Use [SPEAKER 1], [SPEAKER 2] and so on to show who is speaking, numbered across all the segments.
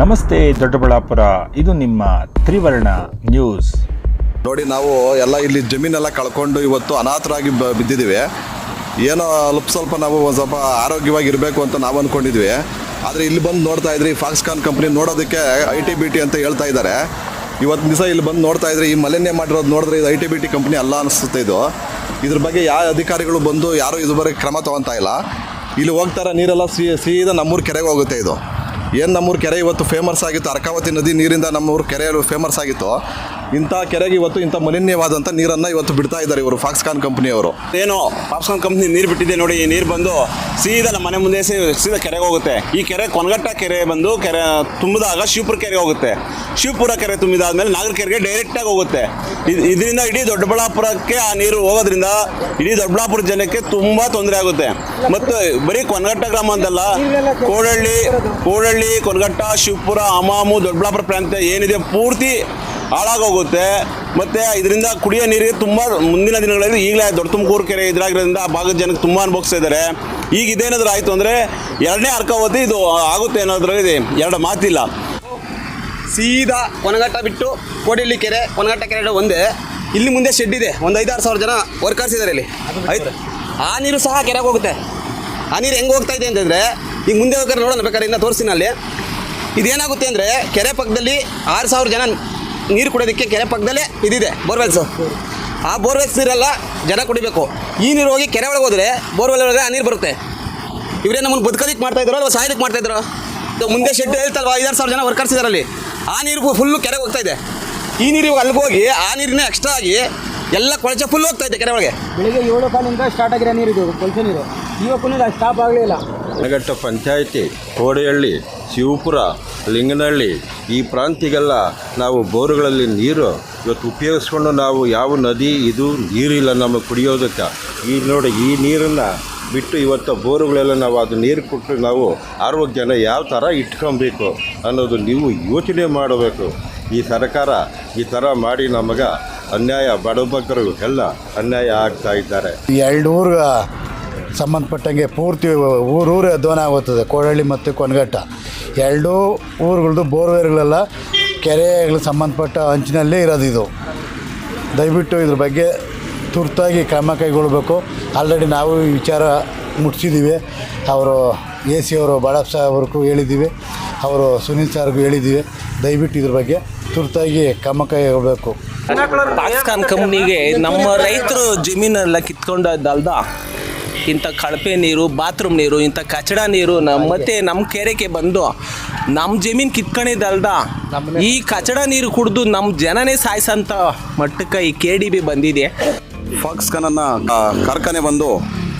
[SPEAKER 1] ನಮಸ್ತೆ ದೊಡ್ಡಬಳ್ಳಾಪುರ, ಇದು ನಿಮ್ಮ ತ್ರಿವರ್ಣ ನ್ಯೂಸ್.
[SPEAKER 2] ನೋಡಿ, ನಾವು ಎಲ್ಲ ಇಲ್ಲಿ ಜಮೀನೆಲ್ಲ ಕಳ್ಕೊಂಡು ಇವತ್ತು ಅನಾಥರಾಗಿ ಬಿದ್ದಿದ್ದೀವಿ. ಏನೋ ಅಲ್ಪ ಸ್ವಲ್ಪ ನಾವು ಒಂದು ಸ್ವಲ್ಪ ಆರೋಗ್ಯವಾಗಿ ಇರಬೇಕು ಅಂತ ನಾವು ಅಂದ್ಕೊಂಡಿದ್ವಿ ಆದರೆ ಇಲ್ಲಿ ಬಂದು ನೋಡ್ತಾ ಇದ್ರಿ ಫಾಕ್ಸ್ಕಾನ್ ಕಂಪ್ನಿ ನೋಡೋದಕ್ಕೆ ಐ ಟಿ ಬಿ ಟಿ ಅಂತ ಹೇಳ್ತಾ ಇದ್ದಾರೆ. ಇವತ್ತು ದಿವಸ ಇಲ್ಲಿ ಬಂದು ನೋಡ್ತಾ ಇದ್ರಿ, ಈ ಮಲಿನ್ಯ ಮಾಡಿರೋದು ನೋಡಿದ್ರೆ ಇದು I T B T company ಅಲ್ಲ ಅನಿಸುತ್ತೆ ಇದು. ಇದ್ರ ಬಗ್ಗೆ ಯಾವ ಅಧಿಕಾರಿಗಳು ಬಂದು ಯಾರೂ ಇದುವರೆಗೆ ಕ್ರಮ ತಗೊತಾ ಇಲ್ಲ. ಇಲ್ಲಿ ಹೋಗ್ತಾರೆ, ನೀರೆಲ್ಲ ಸೀ ಸೀದಾ ನಮ್ಮೂರು ಕೆರೆಗೆ ಹೋಗುತ್ತೆ ಇದು. ಏನು ನಮ್ಮೂರು ಕೆರೆ ಇವತ್ತು ಫೇಮಸ್ ಆಗಿತ್ತು? ಅರ್ಕಾವತಿ ನದಿ ನೀರಿಂದ ನಮ್ಮೂರು ಕೆರೆ ಫೇಮಸ್ ಆಗಿತ್ತು. ಇಂಥ ಕೆರೆಗೆ ಇವತ್ತು ಇಂಥ ಮಲಿನ್ಯವಾದಂಥ ನೀರನ್ನು ಇವತ್ತು ಬಿಡ್ತಾ ಇದ್ದಾರೆ ಇವರು ಫಾಕ್ಸ್ಕಾನ್ ಕಂಪ್ನಿಯವರು.
[SPEAKER 3] ಏನು ಫಾಕ್ಸ್ಕಾನ್ ಕಂಪ್ನಿ ನೀರು ಬಿಟ್ಟಿದೆ ನೋಡಿ, ಈ ನೀರು ಬಂದು ಸೀದಾ ನಮ್ಮ ಮನೆ ಮುಂದೆ ಸೀದಾ ಕೆರೆಗೆ ಹೋಗುತ್ತೆ. ಈ ಕೆರೆ ಕೊನಗಟ್ಟ ಕೆರೆ ಬಂದು ಕೆರೆ ತುಂಬಿದಾಗ ಶಿವಪುರ ಕೆರೆಗೆ ಹೋಗುತ್ತೆ. ಶಿವಪುರ ಕೆರೆ ತುಂಬಿದಾದ್ಮೇಲೆ ನಾಗರ ಕೆರೆಗೆ ಡೈರೆಕ್ಟಾಗಿ ಹೋಗುತ್ತೆ. ಇದ್- ಇದರಿಂದ ಇಡೀ ದೊಡ್ಡಬಳ್ಳಾಪುರಕ್ಕೆ ಆ ನೀರು ಹೋಗೋದ್ರಿಂದ ಇಡೀ ದೊಡ್ಡಬಳ್ಳಾಪುರ ಜನಕ್ಕೆ ತುಂಬ ತೊಂದರೆ ಆಗುತ್ತೆ. ಮತ್ತು ಬರೀ ಕೊನಗಟ್ಟ ಗ್ರಾಮ ಅಂತಲ್ಲ, ಕೋಡಳ್ಳಿ ಕೋಡಳ್ಳಿ, ಕೊನಗಟ್ಟ, ಶಿವಪುರ, ಅಮಾಮು, ದೊಡ್ಡಬಳ್ಳಾಪುರ ಪ್ರಾಂತ್ಯ ಏನಿದೆ ಪೂರ್ತಿ ಹಾಳಾಗೋಗುತ್ತೆ. ಮತ್ತು ಇದರಿಂದ ಕುಡಿಯೋ ನೀರಿಗೆ ತುಂಬ ಮುಂದಿನ ದಿನಗಳಲ್ಲಿ ಈಗಲೇ ದೊಡ್ಡ ತುಮಕೂರು ಕೆರೆ ಇದ್ರಾಗಿರೋದ್ರಿಂದ ಆ ಭಾಗದ ಜನಕ್ಕೆ ತುಂಬ ಅನುಭವಿಸ್ತಾ ಇದ್ದಾರೆ. ಈಗ ಇದೇನಾದರೂ ಆಯಿತು ಅಂದರೆ ಎರಡನೇ ಅರ್ಕಾವತಿ ಇದು ಆಗುತ್ತೆ ಅನ್ನೋದ್ರಲ್ಲಿ ಎರಡು ಮಾತಿಲ್ಲ.
[SPEAKER 4] ಸೀದಾ ಕೊನಗಟ್ಟ ಬಿಟ್ಟು ಕೋಡಿಹಳ್ಳಿ ಕೆರೆ ಕೊನಗಟ್ಟ ಕೆರೆ ಒಂದೇ. ಇಲ್ಲಿ ಮುಂದೆ ಶೆಡ್ ಇದೆ. ಒಂದು ಐದಾರು ಸಾವಿರ ಜನ ವರ್ಕರ್ಸ್ ಇದ್ದಾರೆ ಇಲ್ಲಿ. ಆಯ್ತು. ಆ ನೀರು ಸಹ ಕೆರೆಗೆ ಹೋಗುತ್ತೆ. ಆ ನೀರು ಹೆಂಗೆ ಹೋಗ್ತಾ ಇದೆ ಅಂತಂದರೆ ಈಗ ಮುಂದೆ ಹೋಗ್ತಾರೆ ನೋಡೋಣ ಬೇಕಾದ್ರೆ ಇನ್ನು ತೋರಿಸ್ತೀನಿ ಅಲ್ಲಿ. ಇದೇನಾಗುತ್ತೆ ಅಂದರೆ ಕೆರೆ ಪಕ್ಕದಲ್ಲಿ ಆರು ಸಾವಿರ ಜನ ನೀರು ಕುಡಿಯೋದಕ್ಕೆ ಕೆರೆ ಪಕ್ಕದಲ್ಲೇ ಇದಿದೆ. ಬೋರ್ವೆಲ್ಸು ಆ ಬೋರ್ವೆಲ್ಸ್ ನೀರೆಲ್ಲ ಜನ ಕುಡಿಬೇಕು. ಈ ನೀರು ಹೋಗಿ ಕೆರೆ ಒಳಗೆ ಹೋದರೆ ಬೋರ್ವೆಲ್ ಒಳಗೆ ಆ ನೀರು ಬರುತ್ತೆ. ಇವರೇ ನಮ್ಮನ್ನು ಬದುಕೋದಕ್ಕೆ ಮಾಡ್ತಾ ಇದ್ರು ಅಥವಾ ಸಹಾಯಕ್ಕೆ ಮಾಡ್ತಾ ಇದ್ರು ಇದು ಮುಂದೆ ಶೆಡ್ ಹೇಳ್ತಲ್ವ? ಐದಾರು ಸಾವಿರ ಜನ ವರ್ಕರ್ಸ್ ಇದ್ದಾರೆ ಅಲ್ಲಿ ಆ ನೀರು ಫುಲ್ಲು ಕೆರೆಗೆ ಹೋಗ್ತಾ ಇದೆ. ಈ ನೀರು ಇವಾಗ ಅಲ್ಲಿಗೆ ಹೋಗಿ ಆ ನೀರಿನ ಎಕ್ಸ್ಟ್ರಾ ಆಗಿ ಎಲ್ಲ ಕೊಳಚೆ ಫುಲ್ ಹೋಗ್ತಾ ಇದೆ ಕೆರೆ ಒಳಗೆ.
[SPEAKER 5] ಬೆಳಿಗ್ಗೆ ಏಳು ಕಾಲಿಂದ ಸ್ಟಾರ್ಟ್ ಆಗಿರೋ ನೀರು ಇದು ಕೊಳಚೆ ನೀರು. ಇವಕ್ಕೂ ಸ್ಟಾಪ್ ಆಗಲಿಲ್ಲ
[SPEAKER 6] ನಗಟ್ಟ ಪಂಚಾಯಿತಿ ಕೋಡಿಹಳ್ಳಿ ಶಿವಪುರ ಲಿಂಗನಹಳ್ಳಿ, ಈ ಪ್ರಾಂತಿಗೆಲ್ಲ ನಾವು ಬೋರುಗಳಲ್ಲಿ ನೀರು ಇವತ್ತು ಉಪಯೋಗಿಸ್ಕೊಂಡು ನಾವು ಯಾವ ನದಿ, ಇದು ನೀರಿಲ್ಲ ನಮಗೆ ಕುಡಿಯೋದಕ್ಕೆ. ಈ ನೋಡಿ, ಈ ನೀರನ್ನು ಬಿಟ್ಟು ಇವತ್ತು ಬೋರುಗಳೆಲ್ಲ ನಾವು ಅದು ನೀರು ಕೊಟ್ಟು ನಾವು ಆರೋಗ್ಯನ ಯಾವ ಥರ ಇಟ್ಕೊಬೇಕು ಅನ್ನೋದು ನೀವು ಯೋಚನೆ ಮಾಡಬೇಕು. ಈ ಸರ್ಕಾರ ಈ ಥರ ಮಾಡಿ ನಮಗೆ ಅನ್ಯಾಯ ಬಡಬಗ್ಗರು ಎಲ್ಲ ಅನ್ಯಾಯ ಆಗ್ತಾ ಇದ್ದಾರೆ.
[SPEAKER 7] ಎರಡು ಊರಿಗೆ ಸಂಬಂಧಪಟ್ಟಂಗೆ ಪೂರ್ತಿ ಊರೂರೇ ಅಧ್ವಾನ ಆಗುತ್ತದೆ ಕೋಡಹಳ್ಳಿ ಮತ್ತು ಕೊನಗಟ್ಟ ಎರಡೂ ಊರುಗಳದ್ದು ಬೋರ್ವೇರ್ಗಳೆಲ್ಲ ಕೆರೆಗಳ ಸಂಬಂಧಪಟ್ಟ ಅಂಚಿನಲ್ಲೇ ಇರೋದು ಇದು. ದಯವಿಟ್ಟು ಇದ್ರ ಬಗ್ಗೆ ತುರ್ತಾಗಿ ಕ್ರಮ ಕೈಗೊಳ್ಳಬೇಕು. ಆಲ್ರೆಡಿ ನಾವು ವಿಚಾರ ಮುಟ್ಸಿದ್ದೀವಿ ಅವರು ಎ ಸಿ ಅವರು ಬಾಳಪ್ಪ ಸಾಹೇಬ್ರಿಗೂ ಹೇಳಿದ್ದೀವಿ ಅವರು ಸುನೀಲ್ ಸಾರ್ಗೂ ಹೇಳಿದ್ದೀವಿ ದಯವಿಟ್ಟು ಇದ್ರ ಬಗ್ಗೆ ತುರ್ತಾಗಿ ಕ್ರಮ ಕೈಗೊಳ್ಳಬೇಕು.
[SPEAKER 8] ಪಾಕಿಸ್ತಾನ್ ಕಂಪ್ನಿಗೆ ನಮ್ಮ ರೈತರು ಜಮೀನೆಲ್ಲ ಕಿತ್ಕೊಂಡದ್ದಲ್ದ? ಇಂಥ ಕಳಪೆ ನೀರು ಬಾತ್ರೂಮ್ ನೀರು ಇಂಥ ಕಚಡ ನೀರು ನಮ್ಮ ಮತ್ತೆ ನಮ್ಮ ಕೆರೆಗೆ ಬಂದು ನಮ್ಮ ಜಮೀನು ಕಿತ್ಕೊಂಡಿದ್ದಲ್ದ ಈ ಕಚಡ ನೀರು ಕುಡಿದು ನಮ್ಮ ಜನನೇ ಸಾಯಿಸಂತ ಮಟ್ಟಕ್ಕೆ ಈ ಕೆ ಡಿ ಬಿ ಬಂದಿದೆ.
[SPEAKER 2] ಫಾಕ್ಸ್ಕನನ್ನ ಕಾರ್ಖಾನೆ ಬಂದು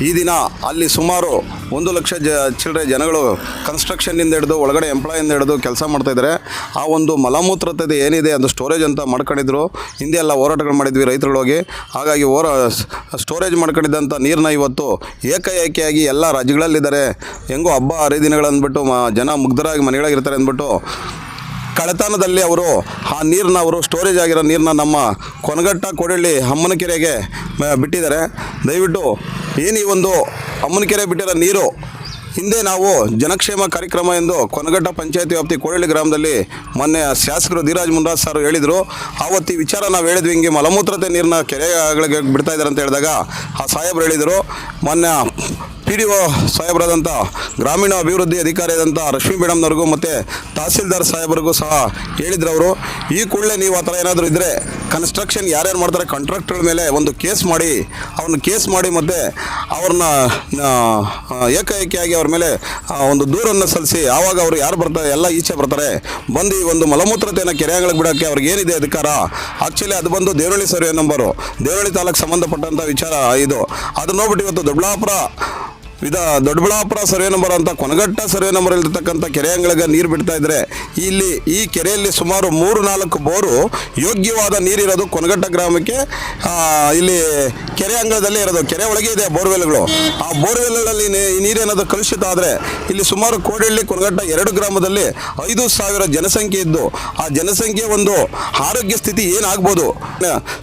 [SPEAKER 2] ಈ ದಿನ ಅಲ್ಲಿ ಸುಮಾರು ಒಂದು ಲಕ್ಷ ಜ ಚಿಲ್ಲರೆ ಜನಗಳು ಕನ್ಸ್ಟ್ರಕ್ಷನ್ನಿಂದ ಹಿಡಿದು ಒಳಗಡೆ ಎಂಪ್ಲಾಯಿಂದ ಹಿಡಿದು ಕೆಲಸ ಮಾಡ್ತಾಯಿದ್ದಾರೆ ಆ ಒಂದು ಮಲಮೂತ್ರತೆ ಏನಿದೆ ಅದು ಸ್ಟೋರೇಜ್ ಅಂತ ಮಾಡ್ಕೊಂಡಿದ್ರು. ಹಿಂದೆ ಎಲ್ಲ ಹೋರಾಟಗಳು ಮಾಡಿದ್ವಿ ರೈತರುಗಳೋಗಿ ಹಾಗಾಗಿ ಹೋರ ಸ್ಟೋರೇಜ್ ಮಾಡ್ಕೊಂಡಿದ್ದಂಥ ನೀರನ್ನ ಇವತ್ತು ಏಕಾಏಕಿಯಾಗಿ ಎಲ್ಲ ರಾಜ್ಯಗಳಲ್ಲಿದ್ದಾರೆ. ಹೆಂಗೋ ಹಬ್ಬ ಹರಿದಿನಗಳು ಅಂದ್ಬಿಟ್ಟು ಮ ಜನ ಮುಗ್ಧರಾಗಿ ಮನೆಗಳಾಗಿರ್ತಾರೆ ಅಂದ್ಬಿಟ್ಟು ಕಳೆತನದಲ್ಲಿ ಅವರು ಆ ನೀರನ್ನ ಅವರು ಸ್ಟೋರೇಜ್ ಆಗಿರೋ ನೀರನ್ನ ನಮ್ಮ ಕೊನಗಟ್ಟ, ಕೊಡಳ್ಳಿ, ಅಮ್ಮನಕೆರೆಗೆ ಕೆರೆಗೆ ಬಿಟ್ಟಿದ್ದಾರೆ. ದಯವಿಟ್ಟು ಏನು ಈ ಒಂದು ಅಮ್ಮನಕೆರೆ ಬಿಟ್ಟಿರೋ ನೀರು? ಹಿಂದೆ ನಾವು ಜನಕ್ಷೇಮ ಕಾರ್ಯಕ್ರಮ ಎಂದು ಕೊನಗಟ್ಟ ಪಂಚಾಯತಿ ವ್ಯಾಪ್ತಿ ಕೋಡಳ್ಳಿ ಗ್ರಾಮದಲ್ಲಿ ಮೊನ್ನೆ ಶಾಸಕರು ಧೀರಾಜ್ ಮುನ್ರಾಜ್ ಸರ್ ಹೇಳಿದರು. ಆವತ್ತು ಈ ವಿಚಾರ ನಾವು ಹೇಳಿದ್ವಿ, ಹಿಂಗೆ ಮಲಮೂತ್ರತೆ ನೀರನ್ನ ಕೆರೆಗಳಿಗೆ ಬಿಡ್ತಾ ಇದ್ದಾರೆ ಅಂತ ಹೇಳಿದಾಗ ಆ ಸಾಹೇಬರು ಹೇಳಿದರು. ಮೊನ್ನೆ ಪಿ ಡಿ ಒ ಸಾಹೇಬರಾದಂಥ ಗ್ರಾಮೀಣ ಅಭಿವೃದ್ಧಿ ಅಧಿಕಾರಿಯಾದಂಥ ರಶ್ಮಿ ಮೇಡಮ್ನವ್ರಿಗೂ ಮತ್ತು ತಹಸೀಲ್ದಾರ್ ಸಾಹೇಬರಿಗೂ ಸಹ ಹೇಳಿದ್ರು ಅವರು ಈ ಕೂಡಲೇ ನೀವು ಆ ಥರ ಏನಾದರೂ ಇದ್ದರೆ ಕನ್ಸ್ಟ್ರಕ್ಷನ್ ಯಾರ್ಯಾರು ಮಾಡ್ತಾರೆ ಕಾಂಟ್ರಾಕ್ಟ್ಗಳ ಮೇಲೆ ಒಂದು ಕೇಸ್ ಮಾಡಿ, ಅವ್ರನ್ನ ಕೇಸ್ ಮಾಡಿ ಮತ್ತು ಅವ್ರನ್ನ ಏಕಾಏಕಿಯಾಗಿ ಅವ್ರ ಮೇಲೆ ಒಂದು ದೂರನ್ನು ಸಲ್ಲಿಸಿ, ಆವಾಗ ಅವರು ಯಾರು ಬರ್ತಾರೆ, ಎಲ್ಲ ಈಚೆ ಬರ್ತಾರೆ, ಬಂದು ಈ ಒಂದು ಮಲಮೂತ್ರತೆಯನ್ನು ಕೆರೆಗಳಿಗೆ ಬಿಡೋಕ್ಕೆ ಅವ್ರಿಗೆ ಏನಿದೆ ಅಧಿಕಾರ? ಆ್ಯಕ್ಚುಲಿ ಅದು ಬಂದು ದೇವರಳ್ಳಿ ಸರ್ವೆ ನಂಬರು? ದೇವರಳ್ಳಿ ತಾಲೂಕು ಸಂಬಂಧಪಟ್ಟಂಥ ವಿಚಾರ ಇದು. ಅದನ್ನ ನೋಡ್ಬಿಟ್ಟು ಇವತ್ತು ದೊಡ್ಡಬಳ್ಳಾಪುರ ಇದ ದೊಡ್ಡಬಳ್ಳಾಪುರ ಸರ್ವೆ ನಂಬರ್ ಅಂತ ಕೊನಗಟ್ಟ ಸರ್ವೆ ನಂಬರ್ ಕೆರೆ ಅಂಗಳಿಗೆ ನೀರು ಬಿಡ್ತಾ ಇದ್ರೆ ಇಲ್ಲಿ ಈ ಕೆರೆಯಲ್ಲಿ ಸುಮಾರು ಮೂರು ನಾಲ್ಕು ಬೋರು ಯೋಗ್ಯವಾದ ನೀರಿರೋದು ಕೊನಗಟ್ಟ ಗ್ರಾಮಕ್ಕೆ ಇಲ್ಲಿ ಕೆರೆ ಅಂಗಳದಲ್ಲಿ ಇರೋದು. ಕೆರೆ ಒಳಗೆ ಇದೆ ಬೋರ್ವೆಲ್ಗಳು. ಆ ಬೋರ್ವೆಲ್ಗಳಲ್ಲಿ ಈ ನೀರೇನಾದ್ರು ಕಲುಷಿತ ಆದರೆ ಇಲ್ಲಿ ಸುಮಾರು ಕೋಡಳ್ಳಿ ಕೊನಗಟ್ಟ ಎರಡು ಗ್ರಾಮದಲ್ಲಿ ಐದು ಸಾವಿರ ಜನಸಂಖ್ಯೆ ಇದ್ದು, ಆ ಜನಸಂಖ್ಯೆ ಒಂದು ಆರೋಗ್ಯ ಸ್ಥಿತಿ ಏನಾಗ್ಬೋದು?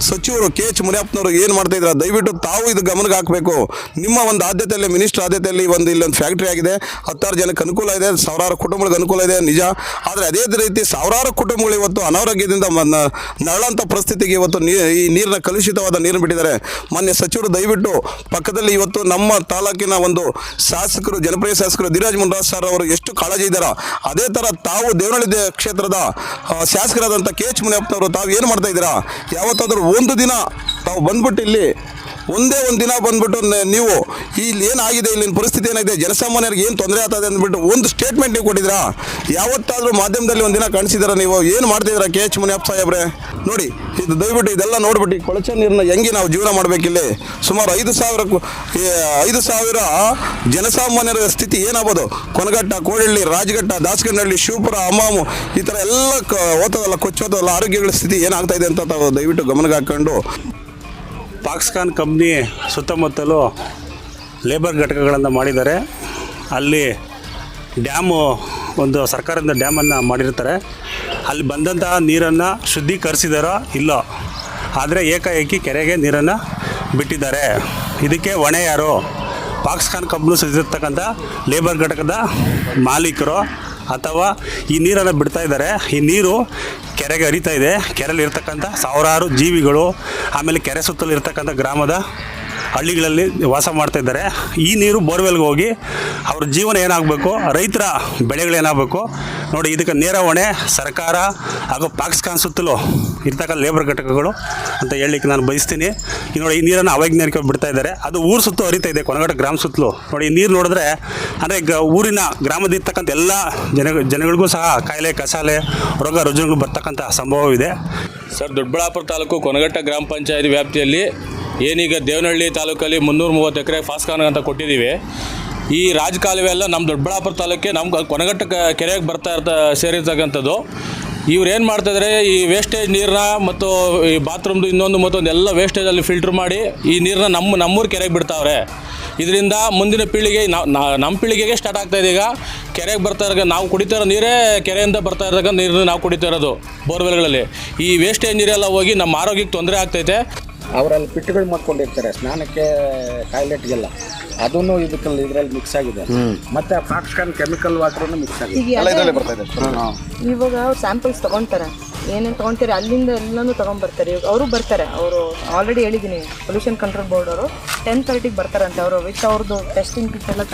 [SPEAKER 2] ಸಚಿವರು ಕೆ ಎಚ್ ಮುನಿಯಪ್ಪನವರು ಏನು ಮಾಡ್ತಾ ಇದ್ದಾರೆ ದಯವಿಟ್ಟು ತಾವು ಇದು ಗಮನಕ್ಕೆ ಹಾಕಬೇಕು. ನಿಮ್ಮ ಒಂದು ಆದ್ಯತೆಯಲ್ಲಿ ಮಿನಿಸ್ಟರ್ ಆದ್ಯತೆಯಲ್ಲಿ ಒಂದು ಇಲ್ಲೊಂದು ಫ್ಯಾಕ್ಟ್ರಿ ಆಗಿದೆ. ಹತ್ತಾರು ಜನಕ್ಕೆ ಅನುಕೂಲ ಇದೆ, ಸಾವಿರಾರು ಕುಟುಂಬಗಳಿಗೆ ಅನುಕೂಲ ಇದೆ, ನಿಜ. ಆದರೆ ಅದೇ ರೀತಿ ಸಾವಿರಾರು ಕುಟುಂಬಗಳು ಇವತ್ತು ಅನಾರೋಗ್ಯದಿಂದ ನರಳಂಥ ಪರಿಸ್ಥಿತಿಗೆ ಇವತ್ತು ಈ ನೀರಿನ ಕಲುಷಿತವಾದ ನೀರು ಬಿಟ್ಟಿದ್ದಾರೆ. ಮಾನ್ಯ ಸಚಿವರು ದಯವಿಟ್ಟು ಪಕ್ಕದಲ್ಲಿ ಇವತ್ತು ನಮ್ಮ ತಾಲೂಕಿನ ಒಂದು ಶಾಸಕರು, ಜನಪ್ರಿಯ ಶಾಸಕರು ಧೀರಾಜ್ ಮುನ್ರಾಜ್ ಸರ್ ಅವರು ಎಷ್ಟು ಕಾಳಜಿ ಇದ್ದಾರೋ, ಅದೇ ಥರ ತಾವು ದೇವನಹಳ್ಳಿ ಕ್ಷೇತ್ರದ ಶಾಸಕರಾದಂಥ ಕೆ ಎಚ್ ಮುನಿಯಪ್ಪನವರು ತಾವು ಏನು ಮಾಡ್ತಾ ಇದ್ದೀರಾ? ಯಾವತ್ತಾದರೂ ಒಂದು ದಿನ ತಾವು ಬಂದ್ಬಿಟ್ಟು ಇಲ್ಲಿ ಒಂದೇ ಒಂದು ದಿನ ಬಂದ್ಬಿಟ್ಟು ನೀವು ಇಲ್ಲಿ ಏನಾಗಿದೆ, ಇಲ್ಲಿನ ಪರಿಸ್ಥಿತಿ ಏನಾಗಿದೆ, ಜನಸಾಮಾನ್ಯರಿಗೆ ಏನು ತೊಂದರೆ ಆಗ್ತದೆ ಅಂದ್ಬಿಟ್ಟು ಒಂದು ಸ್ಟೇಟ್ಮೆಂಟ್ ನೀವು ಕೊಟ್ಟಿದ್ದೀರಾ? ಯಾವತ್ತಾದರೂ ಮಾಧ್ಯಮದಲ್ಲಿ ಒಂದಿನ ಕಾಣಿಸಿದಾರ ನೀವು? ಏನು ಮಾಡ್ತಿದ್ದೀರಾ ಕೆ ಎಚ್ ಮುನಿಯಪ್ಪ ಸಾಹೇಬ್ರೆ? ನೋಡಿ, ಇದು ದಯವಿಟ್ಟು ಇದೆಲ್ಲ ನೋಡ್ಬಿಟ್ಟು ಕೊಳಚೆ ನೀರನ್ನ ಹೆಂಗೆ ನಾವು ಜೀವನ ಮಾಡಬೇಕಿಲ್ಲಿ? ಸುಮಾರು ಐದು ಸಾವಿರ ಐದು ಸಾವಿರ ಜನಸಾಮಾನ್ಯರ ಸ್ಥಿತಿ ಏನಾಗ್ಬೋದು? ಕೊನಗಟ್ಟ ಕೋಡಳ್ಳಿ ರಾಜಘಟ್ಟ ದಾಸಗಂಡಹಳ್ಳಿ ಶಿವಪುರ ಅಮ್ಮಾಮು ಈ ಥರ ಎಲ್ಲ ಕ ಓದ್ತದಲ್ಲ ಕೊಚ್ಚೋದಲ್ಲ ಆರೋಗ್ಯಗಳ ಸ್ಥಿತಿ ಏನಾಗ್ತಾ ಇದೆ ಅಂತ ತಾವು ದಯವಿಟ್ಟು ಗಮನಕ್ಕೆ ಹಾಕ್ಕೊಂಡು
[SPEAKER 9] ಫಾಕ್ಸ್ಕಾನ್ ಕಂಪ್ನಿ ಸುತ್ತಮುತ್ತಲು ಲೇಬರ್ ಘಟಕಗಳನ್ನು ಮಾಡಿದ್ದಾರೆ. ಅಲ್ಲಿ ಡ್ಯಾಮು, ಒಂದು ಸರ್ಕಾರದಿಂದ ಡ್ಯಾಮನ್ನು ಮಾಡಿರ್ತಾರೆ. ಅಲ್ಲಿ ಬಂದಂತಹ ನೀರನ್ನು ಶುದ್ಧೀಕರಿಸಿದಾರೋ ಇಲ್ಲೋ, ಆದರೆ ಏಕಾಏಕಿ ಕೆರೆಗೆ ನೀರನ್ನು ಬಿಟ್ಟಿದ್ದಾರೆ. ಇದಕ್ಕೆ ಹೊಣೆ ಯಾರು? ಪಾಕ್ಸ್ಕಾನ್ ಕಂಪ್ನಿ ಸುತ್ತಿರ್ತಕ್ಕಂಥ ಲೇಬರ್ ಘಟಕದ ಮಾಲೀಕರು ಅಥವಾ ಈ ನೀರನ್ನು ಬಿಡ್ತಾ ಇದ್ದಾರೆ. ಈ ನೀರು ಕೆರೆಗೆ ಹರಿತಾ ಇದೆ. ಕೆರೆಯಲ್ಲಿ ಇರ್ತಕ್ಕಂಥ ಸಾವಿರಾರು ಜೀವಿಗಳು ಆಮೇಲೆ ಕೆರೆ ಸುತ್ತಲೂ ಇರ್ತಕ್ಕಂಥ ಗ್ರಾಮದ ಹಳ್ಳಿಗಳಲ್ಲಿ ವಾಸ ಮಾಡ್ತಾ ಇದ್ದಾರೆ. ಈ ನೀರು ಬೋರ್ವೆಲ್ಗೆ ಹೋಗಿ ಅವ್ರ ಜೀವನ ಏನಾಗಬೇಕು, ರೈತರ ಬೆಳೆಗಳೇನಾಗಬೇಕು ನೋಡಿ ಇದಕ್ಕೆ ನೇರ ಹೊಣೆ ಸರ್ಕಾರ ಹಾಗೂ ಪಾಕಿಸ್ತಾನ್ ಸುತ್ತಲೂ ಇರ್ತಕ್ಕಂಥ ಲೇಬರ್ ಘಟಕಗಳು ಅಂತ ಹೇಳಲಿಕ್ಕೆ ನಾನು ಬಯಸ್ತೀನಿ. ಈ ನೋಡಿ ಈ ನೀರನ್ನು ಅವೈಜ್ಞಾನಿಕ ಬಿಡ್ತಾ ಇದ್ದಾರೆ. ಅದು ಊರು ಸುತ್ತು ಹರಿತಾ ಇದೆ, ಕೊನಗಡ ಗ್ರಾಮ ಸುತ್ತಲೂ. ನೋಡಿ ಈ ನೀರು ನೋಡಿದ್ರೆ, ಅಂದರೆ ಗ ಊರಿನ ಗ್ರಾಮದಿರ್ತಕ್ಕಂಥ ಎಲ್ಲ ಜನ, ಜನಗಳಿಗೂ ಸಹ ಕಾಯಿಲೆ, ಕಸಾಲೆ, ರೋಗ ರುಜಿನಗಳು ಬರ್ತಕ್ಕಂಥ ಸಂಭವವಿದೆ.
[SPEAKER 10] ಸರ್, ದೊಡ್ಡಬಳ್ಳಾಪುರ ತಾಲೂಕು ಕೊನಗಟ್ಟ ಗ್ರಾಮ ಪಂಚಾಯತ್ ವ್ಯಾಪ್ತಿಯಲ್ಲಿ ಏನೀಗ ದೇವನಹಳ್ಳಿ ತಾಲೂಕಲ್ಲಿ ಮುನ್ನೂರ ಮೂವತ್ತು ಎಕರೆ ಫಾಸ್ಕಾನ್ ಅಂತ ಕೊಟ್ಟಿದ್ದೀವಿ. ಈ ರಾಜಕಾಲುವೆ ಎಲ್ಲ ನಮ್ಮ ದೊಡ್ಡಬಳ್ಳಾಪುರ ತಾಲೂಕಿಗೆ ನಮ್ಮ ಕೊನಗಟ್ಟ ಕೆರೆಗೆ ಬರ್ತಾ ಇರ್ತ ಸೇರಿರ್ತಕ್ಕಂಥದ್ದು. ಇವ್ರು ಏನು ಮಾಡ್ತಾಯಿದ್ರೆ ಈ ವೇಸ್ಟೇಜ್ ನೀರನ್ನ ಮತ್ತು ಈ ಬಾತ್ರೂಮ್ದು ಇನ್ನೊಂದು ಮತ್ತೊಂದು ಎಲ್ಲ ವೇಸ್ಟೇಜಲ್ಲಿ ಫಿಲ್ಟ್ರ್ ಮಾಡಿ ಈ ನೀರನ್ನ ನಮ್ಮ ನಮ್ಮೂರು ಕೆರೆಗೆ ಬಿಡ್ತಾವ್ರೆ. ಇದರಿಂದ ಮುಂದಿನ ಪೀಳಿಗೆ ನಮ್ಮ ಪೀಳಿಗೆಗೆ ಸ್ಟಾರ್ಟ್ ಆಗ್ತಾ ಇದೆ ಈಗ. ಕೆರೆಗೆ ಬರ್ತಾ ಇರೋ ನಾವು ಕುಡಿತಾ ನೀರೇ ಕೆರೆಯಿಂದ ಬರ್ತಾ ಇರತಕ್ಕಂಥ ನೀರನ್ನ ನಾವು ಕುಡಿತಾ ಇರೋದು ಬೋರ್ವೆಲ್ಗಳಲ್ಲಿ. ಈ ವೇಸ್ಟೇಜ್ ನೀರೆಲ್ಲ ಹೋಗಿ ನಮ್ಮ ಆರೋಗ್ಯಕ್ಕೆ ತೊಂದರೆ ಆಗ್ತೈತೆ.
[SPEAKER 5] ಅವರಲ್ಲಿ ಪಿಟ್ಟುಗಳು ಮಾಡ್ಕೊಂಡಿರ್ತಾರೆ ಸ್ನಾನಕ್ಕೆ ಟಾಯ್ಲೆಟ್ಗೆಲ್ಲ. ಅದನ್ನು ಇದಕ್ಕಲ್ಲಿ ಇದರಲ್ಲಿ ಮಿಕ್ಸ್ ಆಗಿದೆ. ಮತ್ತೆ ಫಾಕ್ಸ್ಕಾನ್ ಕೆಮಿಕಲ್ ವಾಟರ್ನು ಮಿಕ್ಸ್ ಆಗಿದೆ.
[SPEAKER 11] ಇವಾಗ ಅವ್ರು ಸ್ಯಾಂಪಲ್ಸ್ ತಗೊಂತಾರೆ. ಏನೇನು ತಗೊಂತಾರೆ ಅಲ್ಲಿಂದ ಎಲ್ಲನೂ ತಗೊಂಡ್ಬರ್ತಾರೆ. ಇವಾಗ ಅವರು ಬರ್ತಾರೆ. ಅವರು ಆಲ್ರೆಡಿ ಹೇಳಿದ್ದೀನಿ ಪೊಲ್ಯೂಷನ್ ಕಂಟ್ರೋಲ್ ಬೋರ್ಡ್ ಅವರು ಟೆನ್ ತರ್ಟಿಗೆ ಬರ್ತಾರಂತೆ. ಅವರು ವಿತ್ ಅವ್ರದ್ದು ಟೆಸ್ಟಿಂಗ್ ಕಿಟ್ ಎಲ್ಲ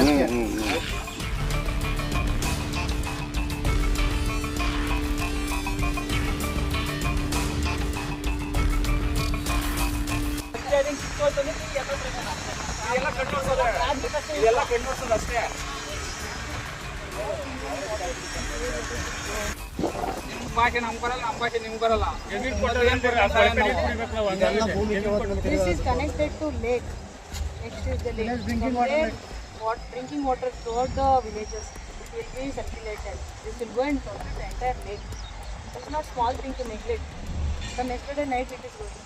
[SPEAKER 11] ತರ್ತಾರೆ.
[SPEAKER 12] This is connected to lake. Next is the lake. From there, what drinking water throughout the villages it will be circulated. This will go and pollute the entire lake. It's not small thing to neglect. From yesterday night it is going.